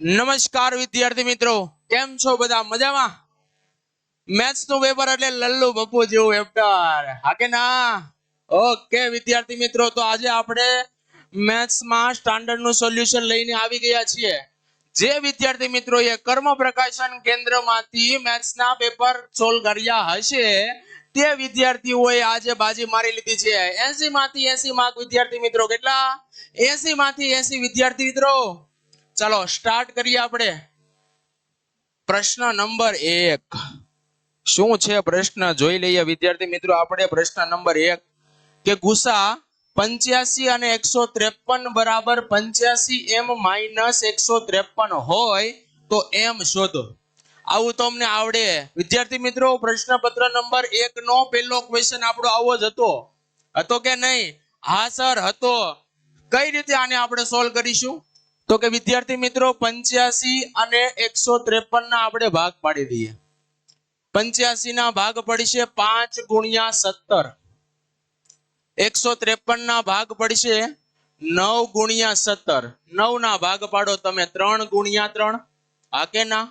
નમસ્કાર વિદ્યાર્થી મિત્રો, કેમ છો બધા? મજામાં? મેથ્સનું પેપર એટલે લલ્લુ બપ્પુ જેવું પેપર હા કે ના? ઓકે વિદ્યાર્થી મિત્રો, તો આજે આપણે મેથ્સમાં સ્ટાન્ડર્ડનું સોલ્યુશન લઈને આવી ગયા છીએ. જે વિદ્યાર્થી મિત્રોએ કર્મ પ્રકાશન કેન્દ્રમાંથી મેથ્સ ના પેપર સોલ્વ કર્યા હશે, તે વિદ્યાર્થીઓએ આજે બાજી મારી લીધી છે. 80 માંથી 80 માર્ક વિદ્યાર્થી મિત્રો કેટલા? 80 માંથી 80 વિદ્યાર્થી મિત્રો ચાલો સ્ટાર્ટ કરીએ આપણે. પ્રશ્ન નંબર એક. શું છે પ્રશ્ન? જોઈ લઈએ, વિદ્યાર્થી મિત્રો, આપણે પ્રશ્ન નંબર એક. કે ગુસા પંચ્યાસી અને એકસો ત્રેપન બરાબર પંચ્યાસી એમ માઇનસ એકસો ત્રેપન હોય તો એમ શોધો. આવું તો અમને આવડે. વિદ્યાર્થી મિત્રો, પ્રશ્નપત્ર નંબર એક નો પહેલો ક્વેશ્ચન આપણો આવો જ હતો. હતો કે નહીં? હા સર હતો. કઈ રીતે આને આપણે સોલ્વ કરીશું? તો કે વિદ્યાર્થી મિત્રો, પંચ્યાસી અને એકસો ના આપણે ભાગ પાડી દઈએ. પંચ્યાસી ના ભાગ પડશે પાંચ ગુણ્યા સત્તર. એકસો ના ભાગ પડશે નવ ગુણ્યા સત્તર. નવ ના ભાગ પાડો તમે, ત્રણ ગુણ્યા ત્રણ. હા કે ના?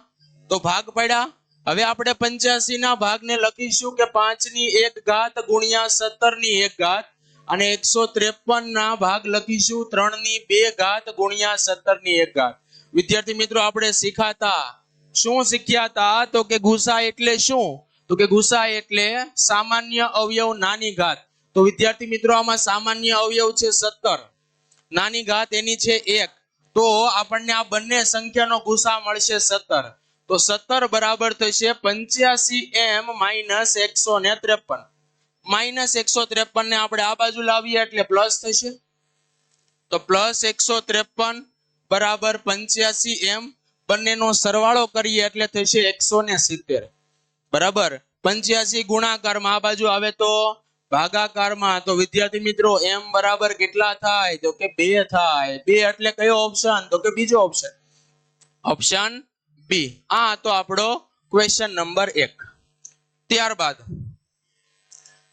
તો ભાગ પડ્યા. હવે આપણે પંચ્યાસી ના ભાગને લખીશું કે પાંચની એક ઘાત ગુણ્યા સત્તરની એક ઘાત અને એકસો ત્રેપન ના ભાગ લખીશું. ત્રણની બે ઘાત ગુણ્યા સત્તરની એક ઘાત. વિદ્યાર્થી મિત્રો, આપણે શીખાતા. શું શીખ્યા હતા તો કે ગુસા એટલે શું? તો કે ગુસા એટલે સામાન્ય અવયવ નાની ઘાત. તો વિદ્યાર્થી મિત્રો, આમાં સામાન્ય અવયવ છે સત્તર. નાની ઘાત એની છે એક. તો આપણને આ બંને સંખ્યાનો ગુસા મળશે સત્તર. તો સત્તર બરાબર થશે પંચ્યાસી એમ માઇનસ એકસો ને ત્રેપન. માઇનસ એકસો ત્રેપન ને આપણે આ બાજુ લાવીએ એટલે પ્લસ થશે. તો પ્લસ એકસો ત્રેપન બરાબર પંચ્યાસી એમ બંનેનો સરવાળો કરીએ એટલે થશે એકસો ને સિત્તેર. બરાબર? પંચ્યાસી ગુણાકારમાં આ બાજુ આવે તો ભાગાકારમાં. તો વિદ્યાર્થી મિત્રો, એમ બરાબર કેટલા થાય? તો કે બે થાય. બે એટલે કયો ઓપ્શન તો કે બીજો ઓપ્શન ઓપ્શન બી આ તો આપણો ક્વેશ્ચન નંબર એક. ત્યારબાદ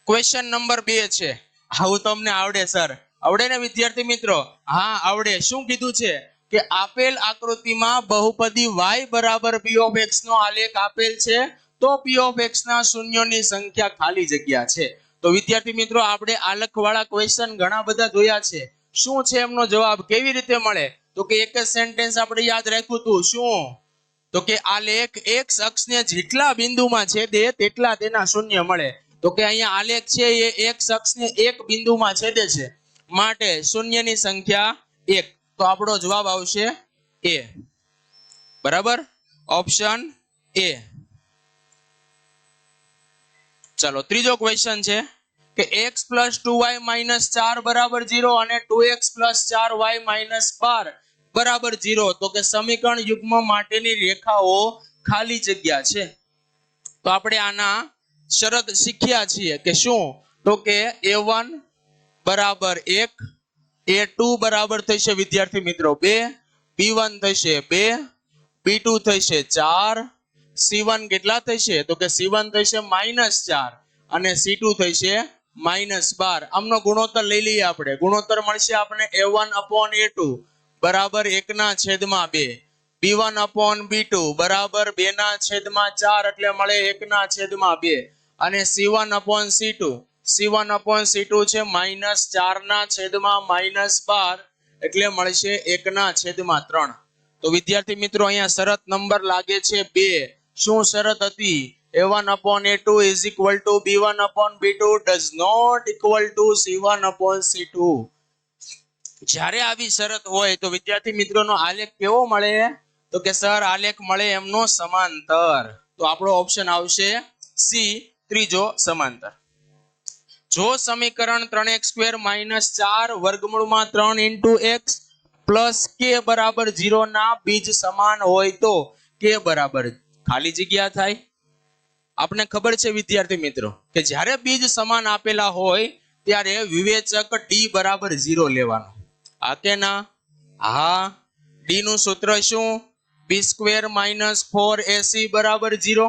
ક્વેશ્ચન નંબર બે છે. આવું તમને આવડે સર આવડે ને, વિદ્યાર્થી મિત્રો? હા, આવડે. શું કીધું છે? કે આપેલ આકૃતિમાં બહુપદી y બરાબર p ઓફ x નો આલેખ આપેલ છે. તો p ઓફ x ના શૂન્યોની સંખ્યા ખાલી જગ્યા છે. તો વિદ્યાર્થી મિત્રો, આપણે આલેખ વાળા ક્વેશ્ચન ઘણા બધા જોયા છે. શું છે એમનો જવાબ? કેવી રીતે મળે? તો કે એક જ સેન્ટેન્સ આપણે યાદ રાખ્યું હતું. શું? તો કે આલેખ એક શખ્સ અક્ષને જેટલા બિંદુમાં છેદે, તેટલા તેના શૂન્ય મળે. તો કે અહીંયા આલેખ છે એ એક શખ્સને એક બિંદુમાં છેદે છે. માટે શૂન્યની સંખ્યા એક. તો આપણો જવાબ આવશે એ. બરાબર? Option A. ચાલો, ત્રીજો ક્વેશ્ચન છે કે x plus two y minus ચાર બરાબર જીરો અને ટુ એક્સ પ્લસ ચાર વાય માઇનસ બાર બરાબર જીરો તો કે સમીકરણ યુગ્મ માટેની રેખાઓ ખાલી જગ્યા છે. તો આપણે આના શરત શીખ્યા છીએ કે શું? તો કે એ વન બરાબર એક એ ટુ બરાબર થશે વિદ્યાર્થી મિત્રો બે બી વન થશે બે બી ટુ થશે ચાર સી વન કેટલા થશે? તો કે સી વન થશે માઇનસ ચાર અને સી ટુ થશે માઇનસ બાર. આમનો ગુણોત્તર લઈ લઈએ આપણે. ગુણોત્તર મળશે આપણે A one upon A two બરાબર એકના છેદમાં બે. B one upon B two, બરાબર બે ના છેદમાં ચાર એટલે મળે એકના છેદમાં બે. અને C one upon C two, C one upon C two છે માઇનસ ચાર ના છેદમાં માઇનસ બાર એટલે મળશે એકના છેદમાં ત્રણ. તો વિદ્યાર્થી મિત્રો, અહીંયા શરત નંબર લાગે છે બે. શું શરત હતી? A one upon A two is equal to B one upon B two does not equal to C one upon C two. જ્યારે આવી શરત હોય તો વિદ્યાર્થી મિત્રોનો આલેખ કેવો મળે? તો કે, સર આલેખ મળે એમનો સમાંતર. તો આપણો ઓપ્શન આવશે સી ત્રીજો સમાંતર. જો સમીકરણ ત્રણ એક્સ સ્ક્વેર માઇનસ ચાર વર્ગમૂળમાં ત્રણ ઇન્ટુ એક્સ પ્લસ કે બરાબર ઝીરો ના બીજ સમાન હોય તો કે બરાબર ખાલી જગ્યા થાય. આપણે ખબર છે, વિદ્યાર્થી મિત્રો, કે જ્યારે બીજ સમાન આપેલા હોય ત્યારે વિવેચક ડી બરાબર ઝીરો લેવાનો. આ કે ના હા ડી નું સૂત્ર શું? B square minus four AC બરાબર ઝીરો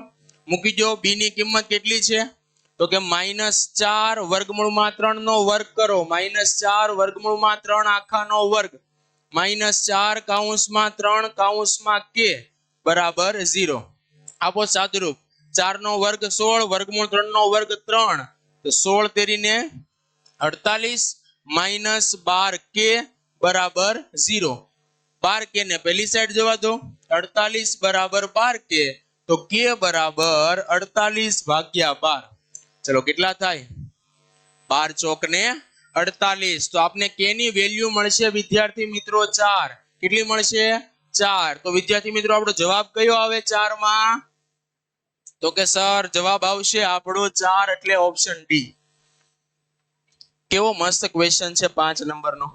મૂકી દો બી ની કિંમત કેટલી છે? તો કે માઇનસ ચાર વર્ગમૂળમાં ત્રણ નો વર્ગ કરો. માઇનસ ચાર વર્ગમૂળમાં ત્રણ આખાનો વર્ગ. માઇનસ ચાર કાઉન્સમાં ત્રણ કાઉન્સમાં કે બરાબર ઝીરો આપો સાદુરૂપ. ચાર નો વર્ગ સોળ, વર્ગમૂળ ત્રણ નો વર્ગ ત્રણ. તો સોળ તેરીને અડતાલીસ માઇનસ બાર કે બરાબર ઝીરો બાર કે ને પેલી સાઈડ જવા દો. અડતાલીસ બરાબર બાર કે, તો કે બરાબર અડતાલીસ ભાગ્યા બાર. ચલો, કેટલા થાય? બાર ચોક ને અડતાલીસ. તો આપને કે ની વેલ્યુ મળશે? વિદ્યાર્થી મિત્રો, ચાર. કેટલી મળશે? ચાર. તો વિદ્યાર્થી મિત્રો, આપણો જવાબ કયો આવે ચારમાં તો કે, સર, જવાબ આવશે આપણો ચાર એટલે ઓપ્શન ડી કેવો મસ્ત ક્વેશ્ચન છે પાંચ નંબરનો.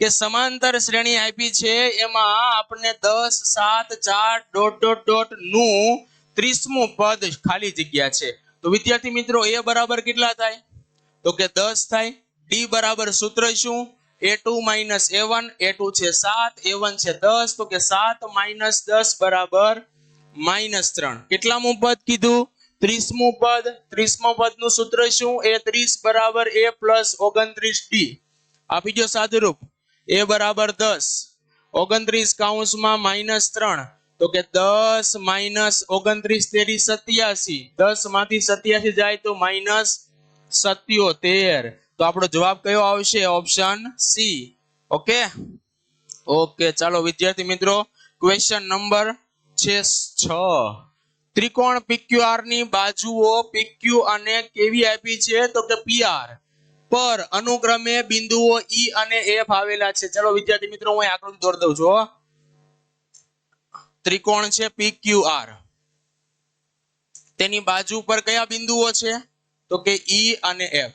કે સમાંતર શ્રેણી આપી છે, એમાં આપણને દસ, સાત, ચાર, ડોટ ડોટ ડોટ, નું ત્રીસમું પદ ખાલી જગ્યા છે. તો વિદ્યાર્થી મિત્રો, એ બરાબર કેટલા થાય? તો કે દસ થાય. ડી બરાબર સૂત્ર શું? A two minus A one, A two છે સાત, એ વન છે દસ. તો કે સાત માઇનસ દસ બરાબર માઇનસ ત્રણ. કેટલામું પદ કીધું? ત્રીસમું પદ. ત્રીસમું પદનું સૂત્ર શું? એ ત્રીસ બરાબર એ પ્લસ ઓગણત્રીસ ડી. આપી દો સાદુરૂપ. એ બરાબર દસ. ઓગણત્રીસ કાઉન્સમાં માઇનસ ત્રણ. તો કે દસ માઇનસ ઓગણત્રીસ તેરી સત્યાસી. દસમાંથી સત્યાસી જાય તો માઇનસ સત્યોતેર. તો આપણો જવાબ કયો આવશે? Option C. ઓકે? ઓકે, ચાલો વિદ્યાર્થી મિત્રો ક્વેશ્ચન નંબર છે છ. ત્રિકોણ પીક્યુઆરની બાજુઓ પીક્યુ અને કેવી આપી છે? તો કે PR પર અનુક્રમે બિંદુઓ ઈ અને એફ આવેલા છે. ચલો, વિદ્યાર્થી મિત્રો, હું આકૃતિ દોરી દઉં છું ત્રિકોણ છે પી ક્યુ આર તેની બાજુ પર કયા બિંદુઓ છે? તો કે ઈ અને એફ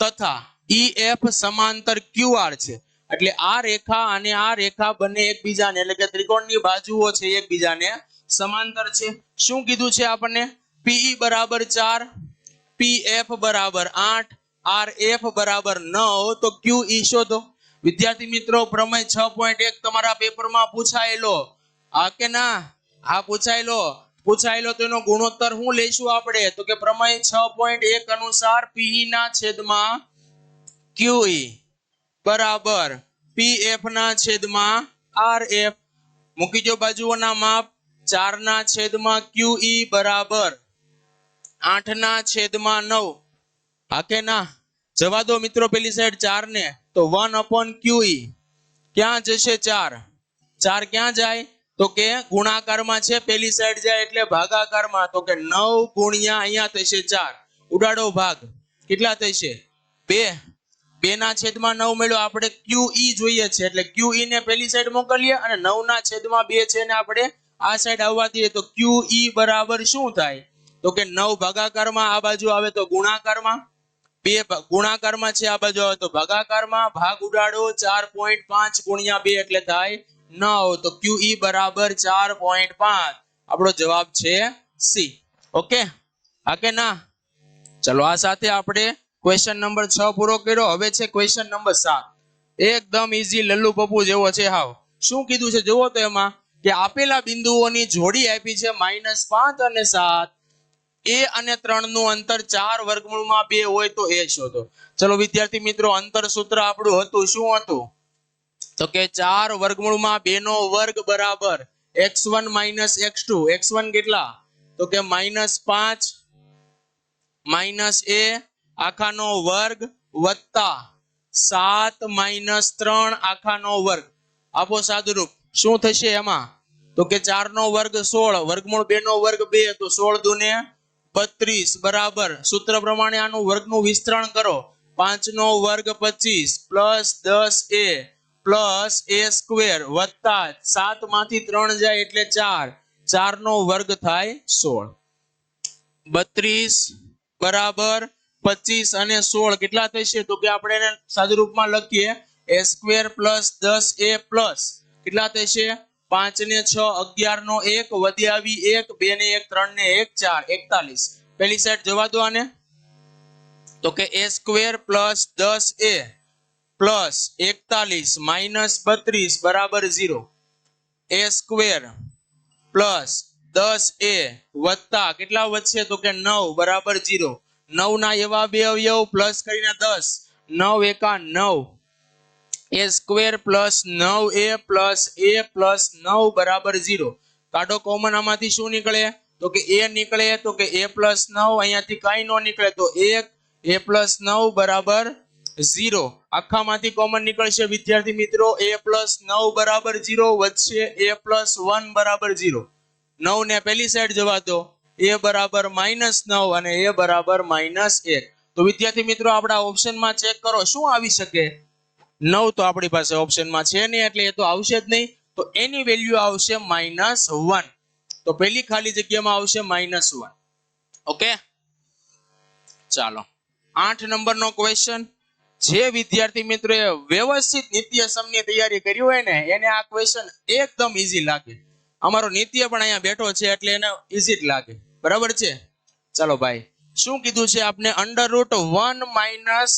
તથા ઈ એફ સમાંતર QR છે. એટલે આ રેખા અને આ રેખા બંને એકબીજાને, એટલે કે ત્રિકોણની બાજુઓ છે એકબીજાને સમાંતર છે. શું કીધું છે આપણને? પીઈ બરાબર ચાર PF બરાબર આઠ RF બરાબર ન તો ક્યુ ઈ શોધો. વિદ્યાર્થી મિત્રો, પ્રમેય છ પોઈન્ટ એક તમારા પેપરમાં પૂછાયેલો. આ કે ના? આ પૂછાયેલો. પૂછાયેલો તો એનો ગુણોત્તર શું લઈશું આપણે? તો કે પ્રમેય છ પોઈન્ટ એક અનુસાર પીઈ ના છેદમાં ઈ બરાબર. પી એફ ના છેદમાં આર એફ મૂકી દો બાજુઓના માપ. ચાર ના છેદમાં QE બરાબર. આઠ ના છેદમાં નવ. હા કે ના જવા દો મિત્રો પેલી સાઈડ ચાર ને તો વન અપોન QE ક્યાં જશે ચાર? ચાર ક્યાં જાય? તો કે ગુણાકારમાં છે, પેલી સાઈડ જાય એટલે ભાગાકારમાં. તો કે નવ ગુણ્યા અહીંયા થશે ચાર. ઉડાડો ભાગ. કેટલા થશે? બે. બે ના છેદમાં નવ મળ્યો. આપણે QE જોઈએ છે. એટલે QE ને પેલી સાઈડ મોકલીએ અને નવ ના છેદમાં બે છે ને આપણે આ સાઈડ આવવા દઈએ. તો QE બરાબર શું થાય? તો કે નવ ભાગાકારમાં આ બાજુ આવે તો ગુણાકારમાં. બે ગુણાકારમાં છે આ બાજુ આવે તો ભાગાકારમાં ભાગ ઉડાડો ચાર પોઈન્ટ પાંચ ગુણ્યા બે એટલે થાય નવ. તો QE બરાબર ચાર પોઈન્ટ પાંચ. આપણો જવાબ છે સી ઓકે હા કે ના? ચલો, આ સાથે આપણે ક્વેશ્ચન નંબર છ પૂરો કર્યો. હવે છે ક્વેશ્ચન નંબર સાત. એકદમ ઈઝી લલ્લુ પપ્પુ જેવો છે હાવ. શું કીધું છે? જુઓ તો એમાં કે આપેલા બિંદુઓની જોડી આપી છે માઇનસ પાંચ અને સાત. એ અને ત્રણનું અંતર ચાર વર્ગમૂળમાં બે હોય તો એ શોધો. ચલો વિદ્યાર્થી મિત્રો, અંતર સૂત્ર આપણું હતું, શું હતું? તો કે ચાર વર્ગમૂળમાં બે નો વર્ગ બરાબર x one minus x two. X one કેટલા? તો કે માઇનસ પાંચ માઇનસ એ આખાનો વર્ગ વત્તા સાત માઇનસ ત્રણ આખાનો વર્ગ. આપો સાદુરૂપ. શું થશે એમાં? તો કે ચાર નો વર્ગ સોળ, વર્ગમૂળ બે નો વર્ગ બે, તો સોળ દુને બત્રીસ, બરાબર. સૂત્ર પ્રમાણે આનું વર્ગનું વિસ્તરણ કરો. પાંચ નો વર્ગ પચીસ, પ્લસ દસ એ, પ્લસ એ સ્ક્વેર, વત્તા સાતમાંથી ત્રણ જાય એટલે ચાર. ચાર નો વર્ગ થાય સોળ. બત્રીસ, બરાબર. પચીસ અને સોળ કેટલા થશે? તો કે આપણે એને સાદુ રૂપમાં લખીએ. એ સ્ક્વેર પ્લસ દસ એ પ્લસ. કેટલા થશે? પાંચ ને છ, અગિયાર નો એક, વધી આવી એક, બે ને એક, ત્રણ ને એક, ચાર, એકતાલીસ. પેલી સાઈડ જવા દો આને. તો કે એ સ્ક્વેર પ્લસ દસ એ પ્લસ એકતાલીસ માઇનસ બત્રીસ બરાબર ઝીરો એ સ્ક્વેર પ્લસ દસ એ વત્તા કેટલા વધશે? તો કે નવ બરાબર ઝીરો નવ ના એવા બે અવયવ પ્લસ કરીને દસ. નવ એકા નવ. એ સ્ક્વેર પ્લસ નવ પ્લસ એ પ્લસ નવ બરાબર ઝીરો કાઢો કોમન આમાંથી શું નીકળે? તો કે એ નીકળે, તો કે એ પ્લસ નવ, અહીંયાથી કઈ નો નીકળે, તો એક એ પ્લસ નવ બરાબર ઝીરો આખામાંથી કોમન નીકળશે, વિદ્યાર્થી મિત્રો એ પ્લસ નવ બરાબર ઝીરો વધશે એ પ્લસ વન બરાબર ઝીરો નવ ને પેલી સાઈડ જવા દો. એ બરાબર માઇનસ નવ અને એ બરાબર માઇનસ એક. તો વિદ્યાર્થી મિત્રો, આપણા ઓપ્શનમાં ચેક કરો, શું આવી શકે? નવ તો આપણી પાસે ઓપ્શનમાં છે નહીં, એટલે એ તો આવશે જ નહીં. તો એની વેલ્યુ આવશે માઇનસ વન તો પેલી ખાલી જગ્યામાં આવશે માઇનસ વન ઓકે ચાલો. આઠ નંબરનો ક્વેશ્ચન જે વિદ્યાર્થી મિત્રોએ વ્યવસ્થિત નિત્ય સમની તૈયારી કરી હોય ને, એને આ ક્વેશ્ચન એકદમ ઈઝી લાગે. અમારો નિત્ય પણ અહીંયા બેઠો છે, એટલે એને ઈઝી જ લાગે. બરાબર છે? ચાલો ભાઈ, શું કીધું છે આપને? અંડર રૂટ વન માઇનસ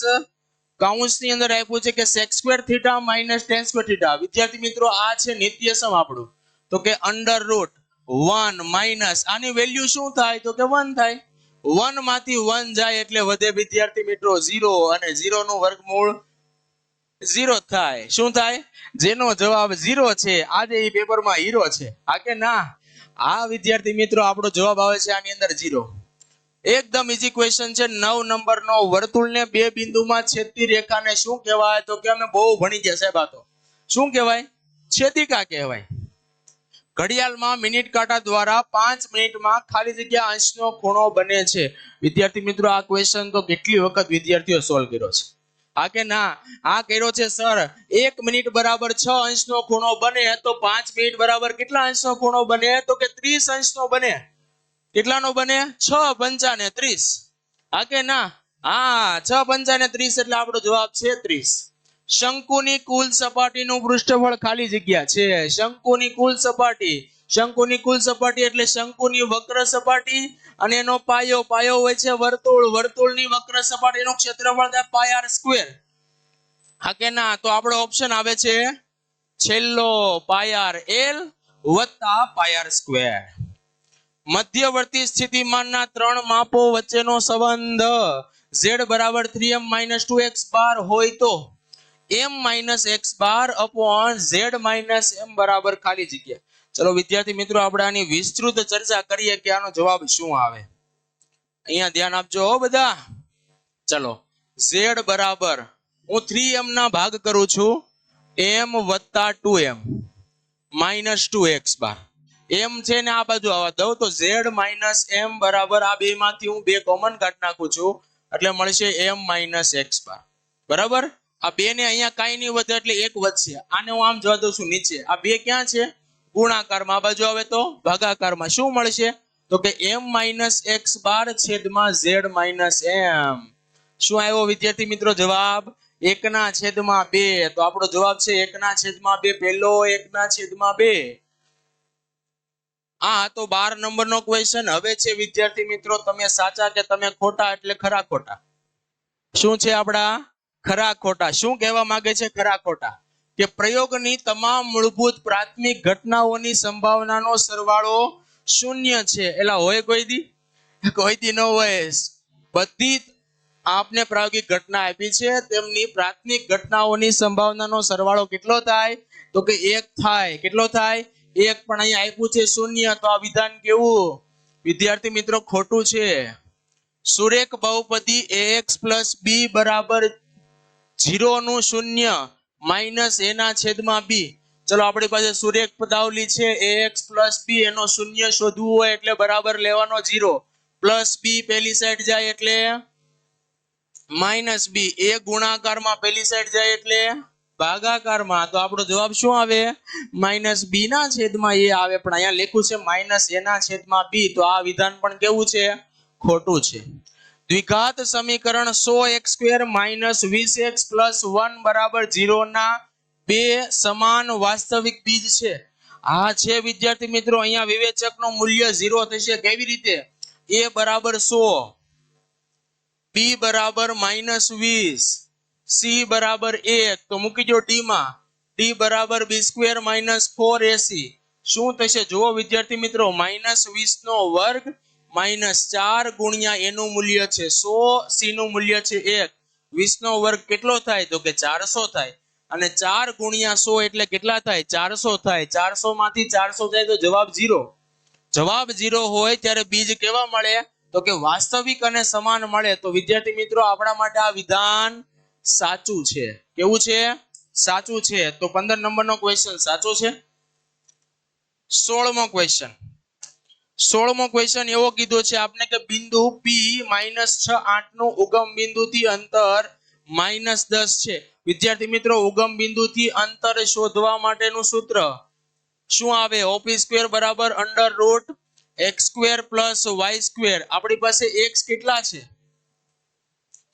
કૌંસની અંદર આપ્યું છે કે sec square theta minus ten square theta વિદ્યાર્થી મિત્રો, આ છે નિત્યસમ આપણું. તો કે અંડર રૂટ વન માઇનસ આની વેલ્યુ શું થાય? તો કે વન થાય. વનમાંથી વન જાય એટલે વધે વિદ્યાર્થી મિત્રો ઝીરો અને ઝીરો નું વર્ગમૂળ ઝીરો થાય. શું થાય? જેનો જવાબ ઝીરો છે, આજે એ પેપરમાં હીરો છે. આ કે ના? આ વિદ્યાર્થી મિત્રો, આપણો જવાબ આવે છે આની અંદર ઝીરો એકદમ ઈઝી ક્વેશ્ચન છે. નવ નંબરનો વર્તુળને બે બિંદુમાં છેદતી રેખાને શું કહેવાય? તો કે અમે બહુ ભણી ગયા સાહેબ આ તો. શું કહેવાય? છેદિકા કહેવાય. ઘડિયાળમાં મિનિટ કાંટા દ્વારા પાંચ મિનિટમાં ખાલી જગ્યા અંશનો ખૂણો બને છે. વિદ્યાર્થી મિત્રો, આ ક્વેશ્ચન તો કેટલી વખત વિદ્યાર્થીઓ સોલ્વ કર્યો છે? હા કે ના? આ કર્યો છે સર એક મિનિટ બરાબર છ અંશનો ખૂણો બને તો પાંચ મિનિટ બરાબર કેટલા અંશનો ખૂણો બને? તો કે ત્રીસ અંશનો બને. કેટલાનો બને? છ પંચાને ત્રીસ. હા કે ના? હા, છ પંચાને ત્રીસ એટલે આપણો જવાબ છે ત્રીસ. શંકુની કુલ સપાટીનું પૃષ્ઠફળ ખાલી જગ્યા છે. શંકુની કુલ સપાટી. શંકુની કુલ સપાટી એટલે શંકુની વક્ર સપાટી અને એનો પાયો પાયો હોય છે વર્તુળ. વર્તુળની વક્ર સપાટીનું ક્ષેત્રફળ થાય પાય આર સ્ક્વેર. હા કે ના? તો આપણો ઓપ્શન આવે છે છેલ્લો પાયાર એલ વત્તા પાયાર સ્ક્વેર. મધ્યવર્તી સ્થિતિમાનના ત્રણ માપો વચ્ચેનો સંબંધ z બરાબર 3m minus two x bar હોય તો m minus x bar upon z minus m બરાબર ખાલી જગ્યા. ચલો વિદ્યાર્થી મિત્રો, આપણે આની વિસ્તૃત ચર્ચા કરીએ કે આનો જવાબ શું આવે. અહીંયા ધ્યાન આપજો હો બધા. ચલો, z બરાબર, હું 3m ના ભાગ કરું છું, m વત્તા 2m minus two x bar m છે ને આ બાજુ આવવા દઉં તો ઝેડ માઇનસ એમ બરાબર આ બે માંથી હું બે કોમન કાઢ નાખું છું. એટલે મળશે એમ માઇનસ એક્સ બાર બરાબર? આ બે ને અહીંયા કાંઈ નહીં વધે એટલે એક વધશે. આને હું આમ જવા દઉં છું નીચે. આ બે ક્યાં છે? ગુણાકારમાં આ બાજુ આવે તો ભાગાકારમાં શું મળશે? તો કે એમ માઇનસ એક્સ બાર છેદમાં ઝેડ માઇનસ એમ શું આવ્યો વિદ્યાર્થી મિત્રો જવાબ? એકના છેદમાં બે. તો આપણો જવાબ છે એકના છેદમાં બે. પહેલો એકના છેદમાં બે. આ તો બાર નંબરનો ક્વેશ્ચન હવે છે, વિદ્યાર્થી મિત્રો, તમે સાચા કે તમે ખોટા? એટલે ખરા ખોટા. શું છે આપણા ખરા ખોટા. શું કહેવા માંગે છે ખરા ખોટા? કે પ્રયોગની તમામ મૂળભૂત પ્રાથમિક ઘટનાઓની સંભાવનાનો સરવાળો શૂન્ય છે. એલા હોય કોઈ દી? કોઈ દી ન હોય. બધી આપને પ્રાયોગિક ઘટના આપી છે. તેમની પ્રાથમિક ઘટનાઓની સંભાવનાનો સરવાળો કેટલો થાય? તો કે એક થાય. કેટલો થાય? એક પણ અહીંયા આપ્યું છે શૂન્ય, તો આ વિધાન કેવું? વિદ્યાર્થી મિત્રો, ખોટું છે. સુરેખ બહુપદી ax બી બરાબર જીરો નું શૂન્ય માઇનસ એના છેદમાં બી ચલો, આપણી પાસે સુરેખ પદાવલી છે, ax બી એનો શૂન્ય શોધવું હોય એટલે બરાબર લેવાનો જીરો પ્લસ બી પેલી સાઈડ જાય એટલે માઇનસ બી એ ગુણાકારમાં પેલી સાઈડ જાય એટલે ભાગાકારમાં તો આપણો જવાબ શું આવે? માઇનસ બી ના છેદમાં એ આવે. પણ અહીંયા લખ્યું છે માઇનસ એના છેદમાં બી તો આ વિધાન પણ કેવું છે? ખોટું છે. દ્વિઘાત સમીકરણ સો એક્સ સ્ક્વેર માઇનસ વીસ એક્સ પ્લસ વન બરાબર ઝીરો ના બે સમાન વાસ્તવિક બીજ છે. આ છે, વિદ્યાર્થી મિત્રો, અહીંયા વિવેચકનું મૂલ્ય ઝીરો થશે. કેવી રીતે? એ બરાબર સો બી બરાબર માઇનસ વીસ. સી બરાબર એક. તો મૂકી દો ડી માં. ડી બરાબર B square minus four AC શું થશે? જુઓ વિદ્યાર્થી મિત્રો માઇનસ વીસ નો વર્ગ માઇનસ ચાર ગુણ્યા એનું મૂલ્ય છે. સો સી નું મૂલ્ય છે એક. વીસ નો વર્ગ કેટલો થાય? તો કે ચારસો થાય. અને ચાર ગુણ્યા સો એટલે કેટલા થાય? ચારસો થાય. ચારસો માંથી ચારસો થાય તો જવાબ ઝીરો જવાબ ઝીરો હોય ત્યારે બીજ કેવા મળે? તો કે વાસ્તવિક અને સમાન મળે. તો વિદ્યાર્થી મિત્રો, આપણા માટે આ વિધાન સાચું છે. કેવું છે? સાચું છે. તો પંદર નંબરનો ક્વેશ્ચન સાચો છે? સોળમો ક્વેશ્ચન સોળમો ક્વેશ્ચન એવો કીધો છે, આપને કે બિંદુ પી માઇનસ છ આઠનું ઉગમ બિંદુથી અંતર માઇનસ દસ છે. વિદ્યાર્થી મિત્રો, ઉગમ બિંદુથી અંતર શોધવા માટેનું સૂત્ર શું આવે? ઓપી સ્ક્વેર બરાબર under root x square plus y square આપણી પાસે એક્સ કેટલા છે?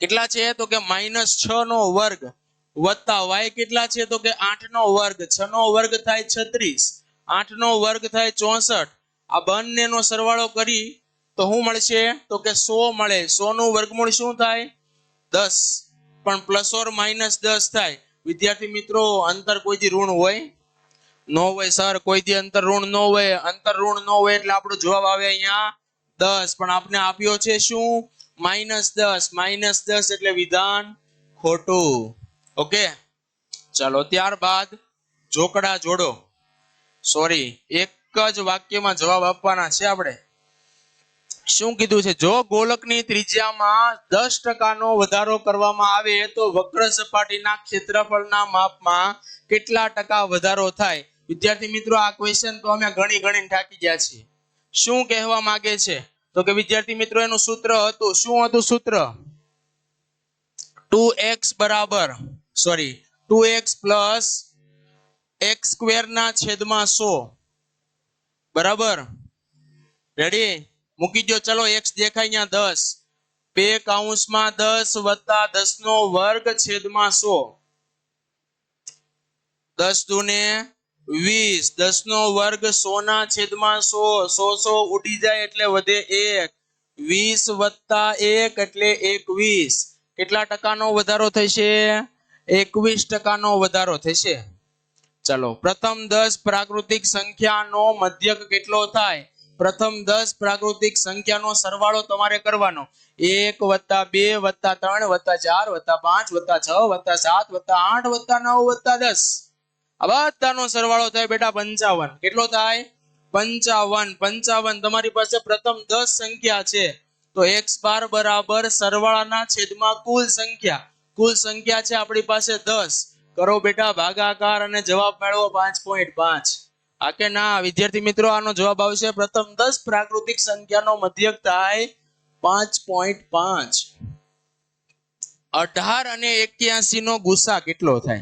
કેટલા છે? તો કે માઇનસ છ નો વર્ગ વત્તા વાય કેટલા છે? તો કે આઠ નો વર્ગ. છ નો વર્ગ થાય છત્રીસ. આઠ નો વર્ગ થાય ચોસઠ. આ બંનેનો સરવાળો કરી તો શું મળશે? તો કે સો મળે. સો નું વર્ગમૂળ શું થાય? દસ. પણ પ્લસ ઓર માઇનસ દસ થાય. વિદ્યાર્થી મિત્રો, અંતર કોઈથી ઋણ હોય? નો હોય, સર. કોઈથી અંતર ઋણ નો હોય. અંતર ઋણ નો હોય એટલે આપણો જવાબ આવે અહીંયા દસ. પણ આપને આપ્યો છે શું? માઇનસ દસ માઇનસ દસ એટલે વિધાન ખોટું. ઓકે? ચાલો, ત્યારબાદ જોકડા જોડો. સોરી એક જ વાક્યમાં જવાબ આપવાના છે આપણે. શું કીધું છે? જો ગોલકની ત્રિજ્યામાં દસ ટકાનો વધારો કરવામાં આવે, તો વક્ર સપાટીના ક્ષેત્રફળના માપમાં કેટલા ટકા વધારો થાય? વિદ્યાર્થી મિત્રો, આ ક્વેશ્ચન તો અમે ઘણી ઘણી ઠાકી ગયા છીએ. શું કહેવા માંગે છે? તો કે વિદ્યાર્થી મિત્રો, એનું સૂત્ર હતું. શું હતું સૂત્ર? ટુ એક્સ બરાબર, sorry, two x plus x square ના છેદમાં સો. બરાબર? રેડી મૂકી દો ચલો, એક્સ દેખાય અહીંયા દસ. બે કાઉન્સમાં દસ વત્તા દસ નો વર્ગ છેદમાં સો. દસ દુને વીસ દસ નો વર્ગ સો ના છેદમાં સો સો સો ઉડી જાય એટલે વધે એક. વીસ વત્તા એક એટલે એકવીસ. કેટલા ટકાનો વધારો થશે? એકવીસ ટકાનો વધારો થશે. ચલો, પ્રથમ દસ પ્રાકૃતિક સંખ્યાનો મધ્યક કેટલો થાય? પ્રથમ દસ પ્રાકૃતિક સંખ્યાનો સરવાળો તમારે કરવાનો. એક વત્તા બે વત્તા ત્રણ વત્તા ચાર વત્તા પાંચ વત્તા છ વત્તા સાત વત્તા આઠ વત્તા નવ વત્તા દસ. આ બધાનો સરવાળો થાય બેટા પંચાવન. કેટલો થાય? પંચાવન. પંચાવન તમારી પાસે પ્રથમ દસ સંખ્યા છે. તો એક્સ બાર બરાબર સરવાળાના છેદમાં કુલ સંખ્યા. કુલ સંખ્યા છે આપણી પાસે દસ. કરો બેટા ભાગાકાર અને જવાબ મેળવો પાંચ પોઈન્ટ પાંચ. આ કે ના? વિદ્યાર્થી મિત્રો, આનો જવાબ આવશે પ્રથમ દસ પ્રાકૃતિક સંખ્યાનો મધ્યક થાય પાંચ પોઈન્ટ પાંચ. અઢાર અને એક્યાસી નો ગુસા કેટલો થાય?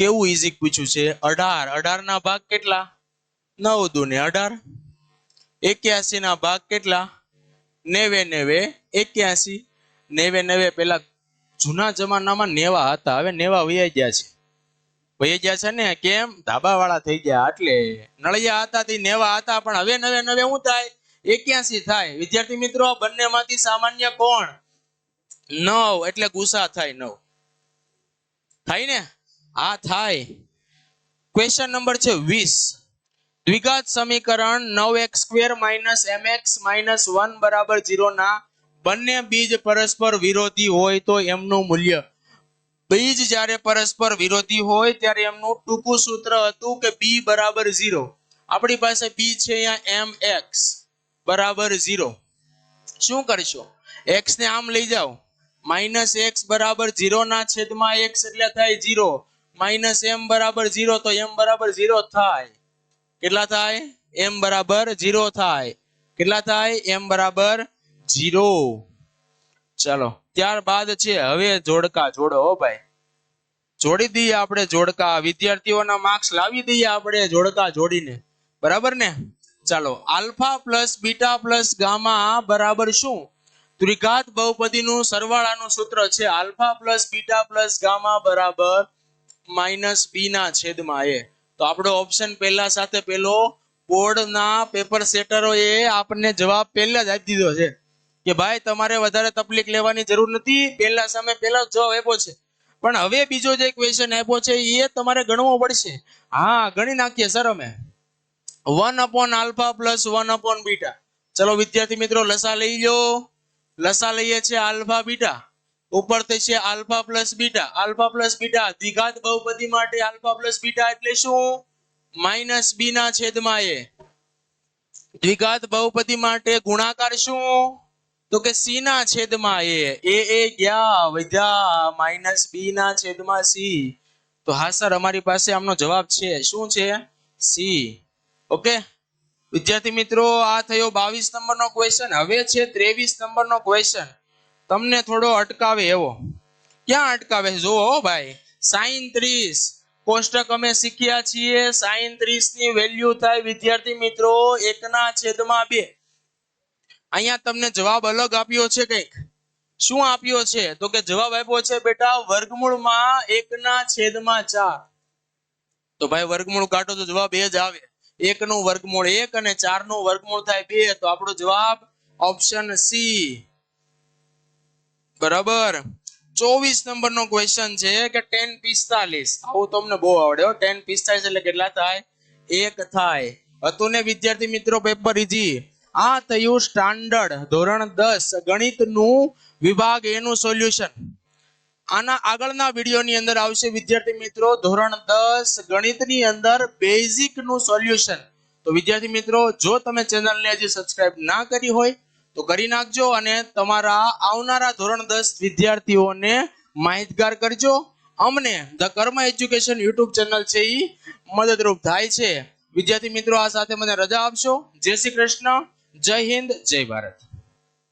કેવું ઈઝી પૂછ્યું છે? અઢાર. અઢાર ના ભાગ કેટલા? નવ દુને અઢાર. એક્યાસી ના ભાગ કેટલા? નેવે નેવે. એક્યાસી. નેવે નેવે પેલા જૂના જમાનામાં નેવા હતા. હવે નેવા વૈયા ગયા છે. વયા ગયા છે ને? કેમ? ધાબા વાળા થઈ ગયા. એટલે નળિયા હતા તે, નેવા હતા. પણ હવે નવે નવે શું થાય? એક્યાસી થાય. વિદ્યાર્થી મિત્રો, બંનેમાંથી સામાન્ય કોણ? નવ. એટલે ગુસા થાય નવ. થાય ને? આ થાય. ક્વેશ્ચન નંબર છે વીસ. દ્વિઘાત સમીકરણ નવ x square minus m x minus one બરાબર ઝીરો ના બંને બીજ પરસ્પર વિરોધી હોય તો એમનું મૂલ્ય. બીજ જ્યારે પરસ્પર વિરોધી હોય ત્યારે એમનું ટૂંકું સૂત્ર હતું કે બી બરાબર ઝીરો. આપણી પાસે બી છે અહીંયા એમ એક્સ બરાબર ઝીરો. શું કરશો? એક્સ ને આમ લઈ જાઓ. માઇનસ એક્સ બરાબર ઝીરો ના છેદમાં એક્સ એટલે થાય ઝીરો. માઇનસ એમ બરાબર ઝીરો તો એમ બરાબર ઝીરો થાય. કેટલા થાય? એમ બરાબર ઝીરો થાય. કેટલા થાય? એમ બરાબર ઝીરો. ચાલો, ત્યારબાદ છે, હવે જોડકા જોડો હો ભાઈ. જોડી દઈએ આપણે જોડકા. વિદ્યાર્થીઓના માર્ક્સ લાવી દઈએ આપણે જોડકા જોડીને. બરાબર ને? ચાલો, alpha plus beta plus gamma બરાબર શું? દ્વિઘાત બહુપદીનું સરવાળાનું સૂત્ર છે, alpha plus beta plus gamma બરાબર માઇનસ બી ના છેદમાં એ. તો આપણો ઓપ્શન પહેલા સાથે પેલો બોર્ડના પેપર સેટરો એ આપણને જવાબ પહેલા જ આપી દીધો છે. કે ભાઈ, તમારે વધારે તકલીફ લેવાની જરૂર નથી. પહેલા સામે પહેલા જવાબ આપ્યો છે. પણ હવે બીજો જે ક્વેશ્ચન આપ્યો છે એ તમારે ગણવો પડશે. હા, ગણી નાખીએ સર અમે. One upon alpha plus one upon beta. ચલો વિદ્યાર્થી મિત્રો, લસા લઈ લો લસા લઈએ છે આલ્ફા બીટા. ઉપર થશે alpha plus beta. Alpha plus beta દ્વિઘાત બહુપદી માટે આલ્ફા પ્લસ બીટા એટલે શું? માઇનસ બી ના છેદમાં એ. દ્વિઘાત બહુપદી માટે ગુણાકાર શું? તો કે સી ના છેદમાં એ. એ એ ગયા વધ્યા. માઇનસ બી ના છેદમાં સી. તો હા, સર, અમારી પાસે આમનો જવાબ છે. શું છે? સી. ઓકે? વિદ્યાર્થી મિત્રો, આ થયો બાવીસ નંબરનો ક્વેશ્ચન હવે છે ત્રેવીસ નંબરનો ક્વેશ્ચન તમને થોડો અટકાવે એવો. ક્યાં અટકાવે જુઓ ભાઈ. સાઈન ત્રીસ કોષ્ટક અમે શીખ્યા છીએ. સાઈન ત્રીસની વેલ્યુ થાય વિદ્યાર્થી મિત્રો એકના છેદમાં બે. અહીંયા તમને જવાબ અલગ આપ્યો છે કંઈક. શું આપ્યો છે? તો કે જવાબ આપ્યો છે બેટા વર્ગમૂળમાં એકના છેદમાં ચાર. તો ભાઈ વર્ગમૂળ કાઢો તો જવાબ એ જ આવે. એક નું વર્ગમૂળ એક અને ચારનું વર્ગમૂળ થાય બે. તો આપણો જવાબ ઓપ્શન સી બરાબર. ચોવીસ નંબર નો ક્વેશ્ચન છે કે ટેન પિસ્તાલીસ. આવું તમને બહુ આવડે ટેન પિસ્તાલીસ એટલે કેટલા થાય? એક થાય. હતું ને વિદ્યાર્થી મિત્રો પેપર ઇઝી આ થયું સ્ટાન્ડર્ડ ધોરણ દસ. ગણિતનું વિભાગ એનું સોલ્યુશન આના આગળના વિડીયોની અંદર આવશે વિદ્યાર્થી મિત્રો ધોરણ દસ ગણિતની અંદર બેઝિકનું સોલ્યુશન તો વિદ્યાર્થી મિત્રો, જો તમે ચેનલને હજી સબસ્ક્રાઇબ ના કરી હોય તો કરી નાખજો અને તમારા આવનારા ધોરણ દસ વિદ્યાર્થીઓને માહિતગાર કરજો. અમને ધ કર્મ એજ્યુકેશન યુટ્યુબ ચેનલ છે એ મદદરૂપ થાય છે. વિદ્યાર્થી મિત્રો, આ સાથે મને રજા આપશો. જય શ્રી કૃષ્ણ. જય હિન્દ. જય ભારત.